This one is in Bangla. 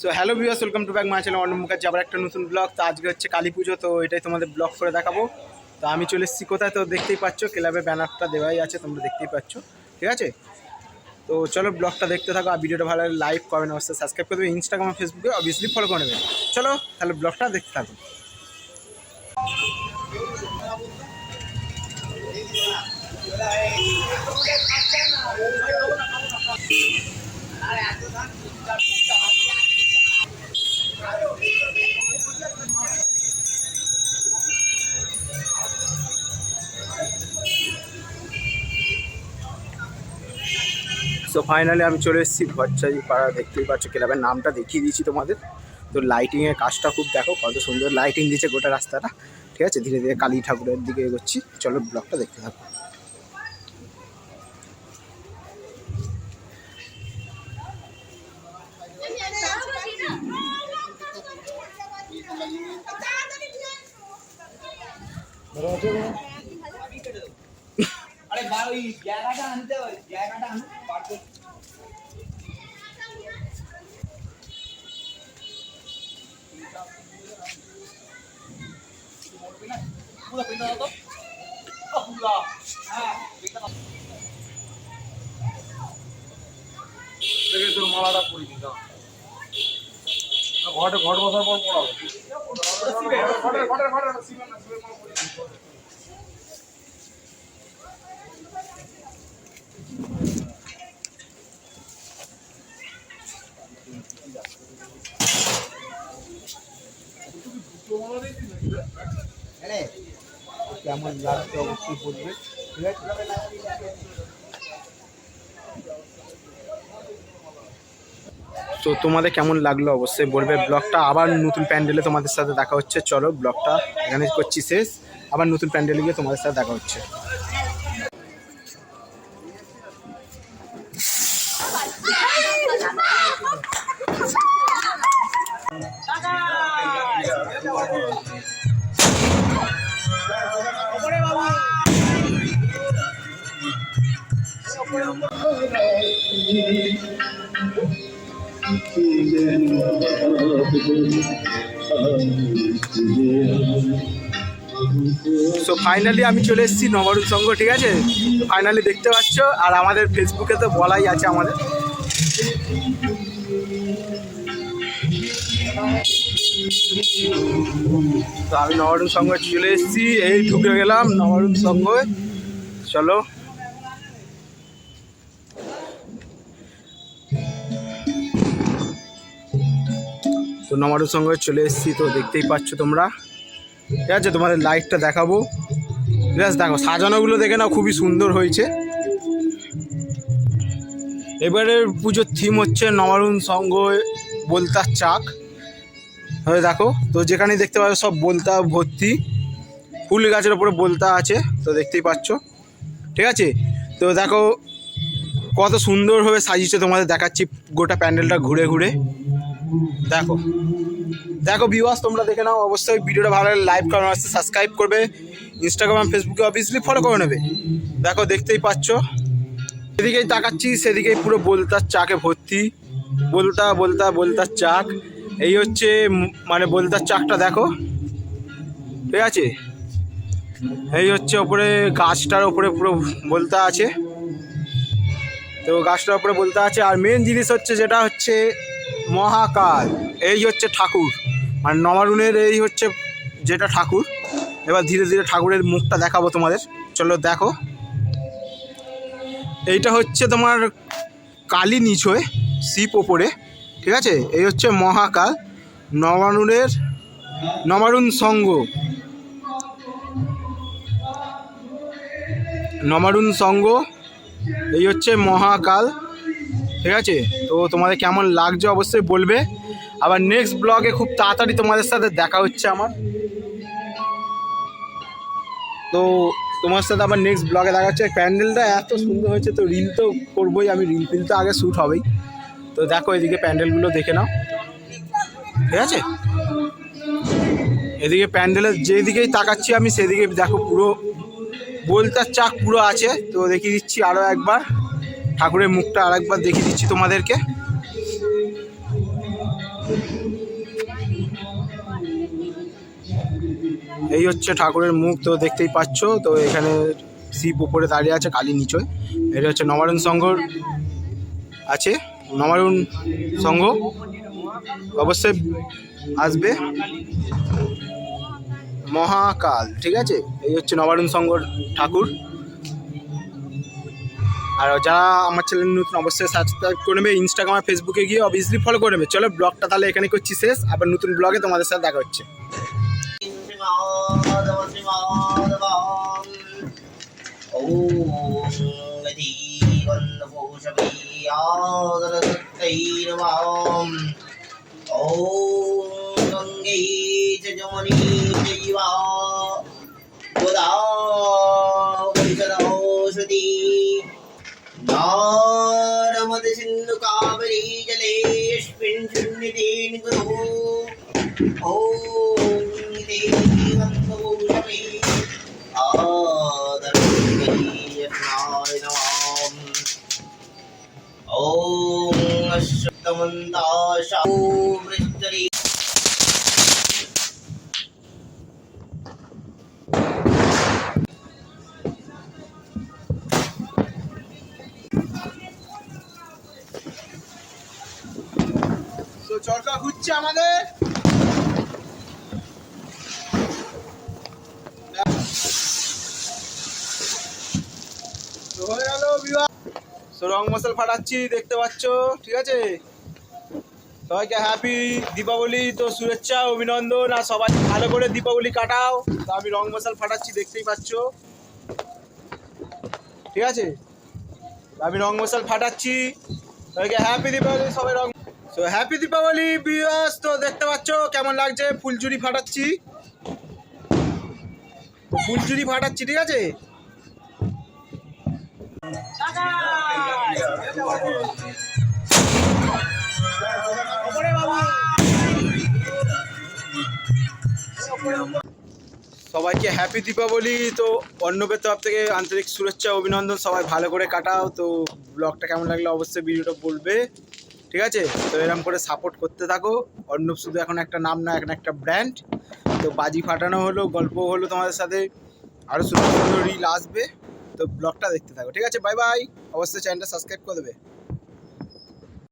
So hello viewers welcome to back my channel অন্য মুখার্জি আবার একটা নতুন ব্লগ তো আজকে হচ্ছে কালী পুজো, তো এটাই তোমাদের ব্লগ করে দেখাবো। তো আমি চলে এসেছি কোথায়? তো দেখতেই পাচ্ছ, ক্লাবে ব্যানারটা দেওয়াই আছে, তোমরা দেখতেই পাচ্ছ। ঠিক আছে? তো চলো ব্লগটা দেখতে থাকো, আর ভিডিওটা ভালো লাগলে লাইক কমেন্ট অবশ্যই সাবস্ক্রাইব করে দেবে। ইনস্টাগ্রাম ফেসবুকে অবভিয়াসলি ফলো করে নেবে। চলো, তাহলে ব্লগটা দেখতে থাকো। সো ফাইনালি আমি চলে এসেছি ভরচাই পাড়া, দেখতেই পাচ্ছ ক্লাবের নামটা, দেখিয়ে দিয়েছি তোমাদের। তো লাইটিংয়ের কাজটা খুব দেখো, কত সুন্দর লাইটিং দিয়েছে গোটা রাস্তাটা। ঠিক আছে? ধীরে ধীরে কালী ঠাকুরের দিকে এগোচ্ছি। চলো ব্লগটা দেখতে থাকো। আরে বা জায়গাটা আনতে ওই জায়গাটা আন দাও তো হ্যাঁ দাও দেখে তোর মালাটা পরি দিতাম ঘটে ঘট বসার পর পড়াবো ঘটের ঘটের ঘটের সিমেন্ট না সিমেন্ট। মাল পরি কেমন লাগছে অবশ্যই বলবে। ঠিক আছে তো তোমাদের কেমন লাগল অবশ্যই বলবে। ব্লগটা আবার নতুন প্যান্ডেলে তোমাদের সাথে দেখা হচ্ছে। চলো ব্লগটা এখানে করছি শেষ। আবার নতুন প্যান্ডেলে গিয়ে তোমাদের সাথে দেখা হচ্ছে। সো ফাইনালি আমি চলে এসেছি নবরূপ সঙ্গ, ঠিক আছে? ফাইনালি দেখতে পাচ্ছ, আর আমাদের ফেসবুকে তো বলাই আছে আমাদের। তো আমি নবরূপ সংঘ চলে এসেছি, এই ঢুকে গেলাম নবরূপ সংঘ চলো। তো নমারুর সঙ্গে চলে এসেছি, তো দেখতেই পাচ্ছ তোমরা। ঠিক আছে, তোমাদের লাইটটা দেখাবো। ঠিক আছে, দেখো, সাজানোগুলো দেখে নাও, খুবই সুন্দর হয়েছে। এবারের পুজোর থিম হচ্ছে নমারুন সঙ্গ বলতার চাক। হয়ে দেখো, তো যেখানেই দেখতে পাচ্ছ সব বলতা ভর্তি। ফুল গাছের ওপরে বলতা আছে, তো দেখতেই পাচ্ছ। ঠিক আছে, তো দেখো, কত সুন্দরভাবে সাজিয়েছে তোমাদের দেখাচ্ছি, গোটা প্যান্ডেলটা ঘুরে ঘুরে। দেখো। দেখো ভিউয়ার্স তোমরা দেখে নাও। অবশ্যই ভিডিওটা ভালো লাগলে লাইভ করার আসতে সাবস্ক্রাইব করবে। ইনস্টাগ্রাম ফেসবুকে অবভিয়াসলি ফলো করে নেবে। দেখো, দেখতেই পাচ্ছ। সেদিকেই তাকাচ্ছি, সেদিকেই পুরো বলতার চাকে ভর্তি। বলতা বলতা, বলতার চাক। এই হচ্ছে মানে বলতার চাকটা, দেখো। ঠিক আছে? এই হচ্ছে ওপরে গাছটার ওপরে পুরো বলতা আছে। তো গাছটার ওপরে বলতা আছে। আর মেন জিনিস হচ্ছে যেটা হচ্ছে মহাকাল। এই হচ্ছে ঠাকুর। মানে নবারুণের এই হচ্ছে যেটা ঠাকুর। এবার ধীরে ধীরে ঠাকুরের মুখটা দেখাবো তোমাদের। চলো দেখো। এইটা হচ্ছে তোমার কালী নিচয় শিব ওপরে। ঠিক আছে? এই হচ্ছে মহাকাল। নবারুণের, নবারুণ সঙ্গ। নবারুণ সঙ্গ। এই হচ্ছে মহাকাল। ঠিক আছে? তো তোমাদের কেমন লাগছে অবশ্যই বলবে। আবার নেক্সট ব্লগে খুব তাড়াতাড়ি তোমাদের সাথে দেখা হচ্ছে আমার। তো তোমার সাথে আবার নেক্সট ব্লগে দেখা হচ্ছে। প্যান্ডেলটা এত সুন্দর হয়েছে তো রিল তো করবোই আমি রিল ফিল তো আগে শ্যুট হবেই। তো দেখো এদিকে প্যান্ডেলগুলো দেখে নাও। ঠিক আছে? এদিকে প্যান্ডেলের যেদিকেই তাকাচ্ছি আমি, সেদিকে দেখো পুরো বলতার চাক পুরো আছে। তো দেখিয়ে দিচ্ছি আরও একবার। ঠাকুরের মুখটা আরেকবার দেখিয়ে দিচ্ছি তোমাদেরকে। এই হচ্ছে ঠাকুরের মুখ, তো দেখতেই পাচ্ছ, তো এখানে শিব উপরে দাঁড়িয়ে আছে, কালী নিচয়। এটা হচ্ছে নবারুণ সংঘর আছে? নবারুণ সংঘ? অবশ্যই আসবে। মহাকাল, ঠিক আছে? এই হচ্ছে নবারুণ সংঘর ঠাকুর। আর যারা আমার চ্যানেল নতুন অবশ্যই সাবস্ক্রাইব করে নেবে ইনস্টাগ্রাম আর ফেসবুকে গিয়ে অবভিয়াসলি ফলো করে নেবে চলো ব্লগটা তাহলে এখানে করছি শেষ আবার নতুন ব্লগে তোমাদের সাথে দেখা হচ্ছে ॐ गङ्गे च जमुनी चैव তো চরকা ঘুরছে আমাদের তো হয়ে গেল বিবাহ তো রং মশাল ফাটাচ্ছি, দেখতে পাচ্ছ? ঠিক আছে? সবাইকে হ্যাপি দীপাবলি, তো শুভেচ্ছা, অভিনন্দন, আর সবাই ভালো করে দীপাবলি কাটাও। তো আমি রং মশাল ফাটাচ্ছি, দেখতেই পাচ্ছ। ঠিক আছে? আমি রং মশাল ফাটাচ্ছি। সবাইকে হ্যাপি দীপাবলি, সবাই রং সো হ্যাপি দীপাবলি বিয়াস তো দেখতে পাচ্ছ কেমন লাগছে? ফুলচুরি ফাটাচ্ছি। তো ফুলচুরি ফাটাচ্ছি, ঠিক আছে? সবাইকে হ্যাপি দীপাবলি। তো অন্নবের তরফ থেকে আন্তরিক শুভেচ্ছা, অভিনন্দন, সবাই ভালো করে কাটাও। তো ব্লগটা কেমন লাগল অবশ্যই ভিডিওটা বলবে। ঠিক আছে? তো এরকম করে সাপোর্ট করতে থাকো। অর্ণব শুধু এখন একটা নাম না, এখন একটা ব্র্যান্ড তো বাজি ফাটানো হলো গল্প হলো তোমাদের সাথে। আরও সুন্দর সুন্দর রিল আসবে। তো ব্লগটা দেখতে থাকো ঠিক আছে? বাই বাই অবশ্যই চ্যানেলটা সাবস্ক্রাইব করে দেবে।